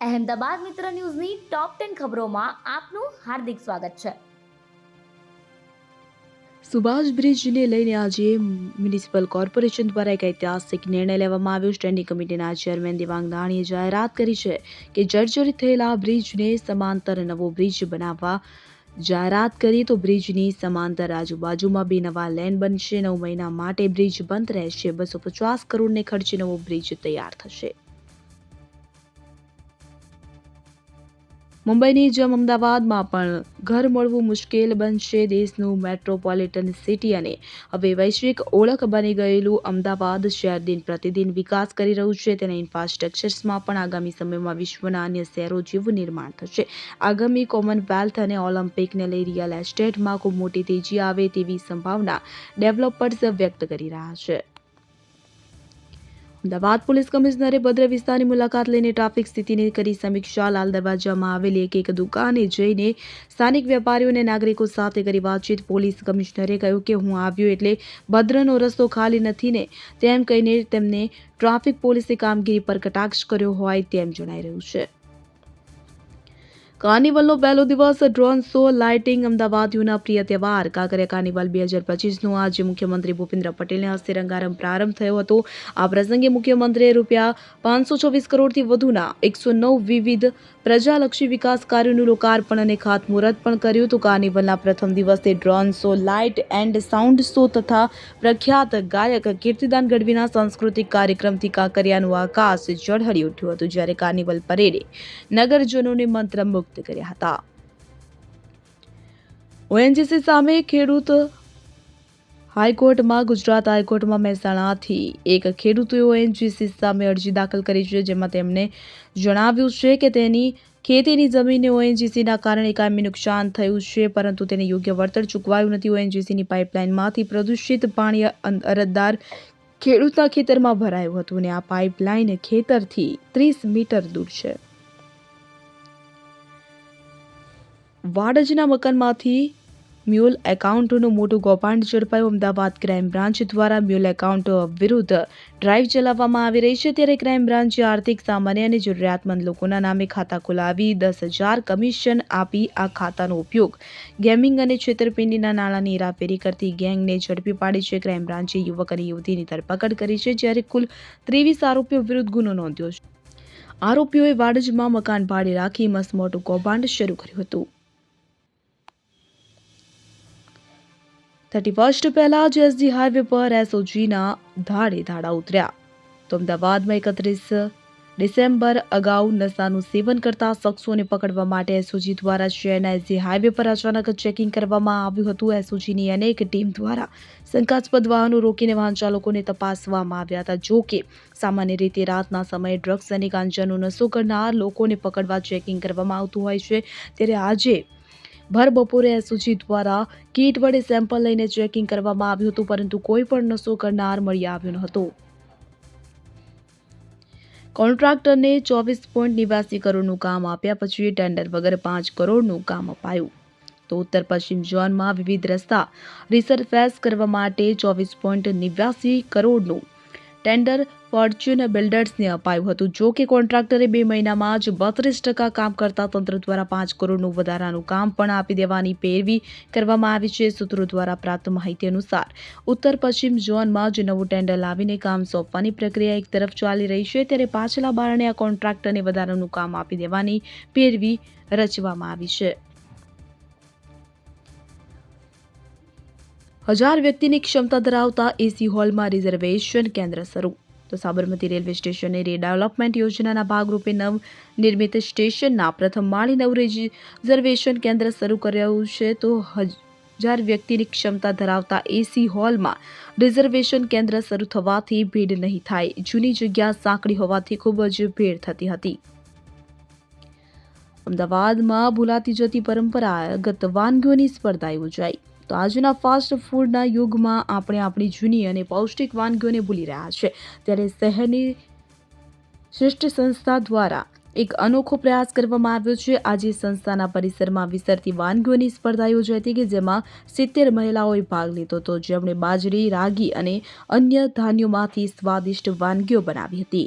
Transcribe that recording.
અહેમદાબાદ મિત્ર ન્યૂઝની top ten ખબરોમાં આપનું હાર્દિક સ્વાગત છે. સુભાષ બ્રિજને લઈને આજે મ્યુનિસિપલ કોર્પોરેશન દ્વારા એક ઐતિહાસિક નિર્ણય લેવામાં આવ્યો. સ્ટેન્ડિંગ કમિટીના ચેરમેન દેવાંગ દાણીએ જાહેરાત કરી છે કે જર્જરિત થયેલા બ્રિજને સમાંતર નવો બ્રિજ બનાવવા જાહેરાત કરી. તો બ્રિજની સમાંતર આજુબાજુમાં બે નવા લેન બનશે. નવ મહિના માટે બ્રિજ બંધ રહેશે. બસો પચાસ કરોડને ખર્ચે નવો બ્રિજ તૈયાર થશે. મુંબઈની જેમ અમદાવાદમાં પણ ઘર મળવું મુશ્કેલ બનશે દેશનું મેટ્રોપોલિટન સિટી અને હવે વૈશ્વિક ઓળખ બની ગયેલું અમદાવાદ શહેર દિન પ્રતિદિન વિકાસ કરી રહ્યું છે. તેના ઇન્ફ્રાસ્ટ્રક્ચર્સમાં પણ આગામી સમયમાં વિશ્વના અન્ય શહેરો જેવું નિર્માણ થશે. આગામી કોમનવેલ્થ અને ઓલિમ્પિકને લઈ રિયલ એસ્ટેટમાં ખૂબ મોટી તેજી આવે તેવી સંભાવના ડેવલપર્સ વ્યક્ત કરી રહ્યા છે. અમદાવાદ પોલીસ કમિશનરે ભદ્ર વિસ્તારની મુલાકાત લઈને ટ્રાફિક સ્થિતિની કરી સમીક્ષા. લાલ દરવાજામાં આવેલી એક એક દુકાને જઈને સ્થાનિક વેપારીઓ અને નાગરિકો સાથે કરી વાતચીત. પોલીસ કમિશનરે કહ્યું કે, હું આવ્યો એટલે ભદ્રનો રસ્તો ખાલી નથી ને તેમ કહીને તેમને ટ્રાફિક પોલીસની કામગીરી પર કટાક્ષ કર્યો હોય તેમ જણાઈ રહ્યું છે. કાર્નિવલનો પહેલો દિવસ ડ્રોન શો, લાઇટિંગ અમદાવાદીઓના પ્રિય તહેવાર. કાંકરિયા કાર્નિવલ બે હજાર પચીસનો આજે મુખ્યમંત્રી ભૂપેન્દ્ર પટેલના હસ્તે રંગારંભ પ્રારંભ થયો હતો. આ પ્રસંગે મુખ્યમંત્રીએ રૂપિયા પાંચસો છવ્વીસ કરોડથી વધુના એકસો નવ વિવિધ પ્રજાલક્ષી વિકાસ કાર્યોનું લોકાર્પણ અને ખાતમુહૂર્ત પણ કર્યું તો કાર્નિવલના પ્રથમ દિવસે drone show, light and sound show તથા પ્રખ્યાત ગાયક કીર્તિદાન ગઢવીના સાંસ્કૃતિક કાર્યક્રમથી કાંકરિયાનું આકાશ ઝળહળી ઉઠ્યું હતું. જ્યારે કાર્નિવલ પરેડે નગરજનોને મંત્રમુગ્ધ કર્યા હતા ઓએનજીસી સામે ખેડૂત હાઈકોર્ટમાં ગુજરાત હાઈકોર્ટમાં મહેસાણાથી એક ખેડૂતોએ ઓએનજીસી સામે અરજી દાખલ કરી છે જેમાં તેમણે જણાવ્યું છે કે તેની ખેતીની જમીનને ઓએનજીસીના કારણે કાયમી નુકસાન થયું છે, પરંતુ તેને યોગ્ય વળતર ચૂકવાયું નથી. ઓએનજીસીની પાઇપલાઇનમાંથી પ્રદૂષિત પાણી અરજદાર ખેડૂતના ખેતરમાં ભરાયું હતું અને આ પાઇપલાઇન ખેતરથી ત્રીસ મીટર દૂર છે. વાડજના મકાનમાંથી મ્યુલ એકાઉન્ટનું મોટું કૌભાંડ ઝડપાયું. અમદાવાદ ક્રાઇમ બ્રાન્ચ દ્વારા મ્યુલ એકાઉન્ટ વિરુદ્ધ ડ્રાઇવ ચલાવવામાં આવી રહી છે. ત્યારે ક્રાઇમ બ્રાન્ચે આર્થિક, સામાન્ય અને જરૂરિયાતમંદ લોકોના નામે ખાતા ખોલાવી દસ હજાર કમિશન આપી આ ખાતાનો ઉપયોગ ગેમિંગ અને છેતરપિંડીના નાણાંની હેરાફેરી કરતી ગેંગને ઝડપી પાડી છે. ક્રાઇમ બ્રાન્ચે યુવક અને યુવતીની ધરપકડ કરી છે, જ્યારે કુલ ત્રેવીસ આરોપીઓ વિરુદ્ધ ગુનો નોંધ્યો છે. આરોપીઓએ વાડજમાં મકાન ભાડે રાખી મસમોટું કૌભાંડ શરૂ કર્યું હતું. થર્ટી ફર્સ્ટ પહેલા એસજી હાઈવે પર એસઓજીના ધાડે ધાડા ઉતર્યા. તો અમદાવાદમાં એકત્રીસ ડિસેમ્બર અગાઉ નશાનું સેવન કરતા શખ્સોને પકડવા માટે એસઓજી દ્વારા શહેરના એસજી હાઈવે પર અચાનક ચેકિંગ કરવામાં આવ્યું હતું. એસઓજીની અનેક ટીમ દ્વારા શંકાસ્પદ વાહનો રોકીને વાહન ચાલકોને તપાસવામાં આવ્યા હતા. જો કે સામાન્ય રીતે રાતના સમયે ડ્રગ્સ અને ગાંજાનો નશો કરનાર લોકોને પકડવા ચેકિંગ કરવામાં આવતું હોય છે. ત્યારે આજે ભર બપોરે એસઓજી દ્વારા કીટ વડે સેમ્પલ લઈને ચેકિંગ કરવામાં આવ્યું હતું, પરંતુ કોઈ પણ નશો કરનાર મળી આવ્યો ન હતો. કોન્ટ્રાક્ટરને ચોવીસ પોઈન્ટ નેવ્યાસી કરોડનું કામ આપ્યા પછી ટેન્ડર વગર પાંચ કરોડનું કામ અપાયું. તો ઉત્તર પશ્ચિમ ઝોનમાં વિવિધ રસ્તા રિસરફેસ કરવા માટે ચોવીસ પોઈન્ટ નેવ્યાસી કરોડનું ટેન્ડર ફોર્ચ્યુન બિલ્ડર્સને અપાયું હતું. જો કે કોન્ટ્રાક્ટરે બે મહિનામાં જ બત્રીસ ટકા કામ કરતા તંત્ર દ્વારા પાંચ કરોડનું વધારાનું કામ પણ આપી દેવાની પેરવી કરવામાં આવી છે, સૂત્રો દ્વારા પ્રાપ્ત માહિતી અનુસાર. ઉત્તર પશ્ચિમ ઝોનમાં જ નવું ટેન્ડર લાવીને કામ સોંપવાની પ્રક્રિયા એક તરફ ચાલી રહી છે, ત્યારે પાછલા બારણે આ કોન્ટ્રાક્ટરને વધારાનું કામ આપી દેવાની પેરવી રચવામાં આવી છે. હજાર વ્યક્તિની ક્ષમતા ધરાવતા એસી હોલમાં રિઝર્વેશન કેન્દ્ર શરૂ. તો સાબરમતી રેલવે સ્ટેશને રીડેવલપમેન્ટ યોજનાના ભાગરૂપે નવ નિર્મિત સ્ટેશનના પ્રથમ માળી નવ રિઝર્વેશન કેન્દ્ર શરૂ કર્યું છે. તો હજાર વ્યક્તિની ક્ષમતા ધરાવતા એસી હોલમાં રિઝર્વેશન કેન્દ્ર શરૂ થવાથી ભીડ નહીં થાય. જૂની જગ્યા સાંકડી હોવાથી ખૂબ જ ભીડ થતી હતી. અમદાવાદમાં ભૂલાતી જતી પરંપરાગત વાનગીઓની સ્પર્ધા યોજાઈ. તો આજના ફાસ્ટ ફૂડના યુગમાં આપણે આપણી જૂની અને પૌષ્ટિક વાનગીઓને ભૂલી રહ્યા છે. ત્યારે શહેરની શ્રેષ્ઠ સંસ્થા દ્વારા એક અનોખો પ્રયાસ કરવામાં આવ્યો છે. આજે સંસ્થાના પરિસરમાં વિસરતી વાનગીઓની સ્પર્ધા યોજાઈ હતી કે જેમાં સિત્તેર મહિલાઓએ ભાગ લીધો હતો. જેમણે બાજરી, રાગી અને અન્ય ધાન્યોમાંથી સ્વાદિષ્ટ વાનગીઓ બનાવી હતી.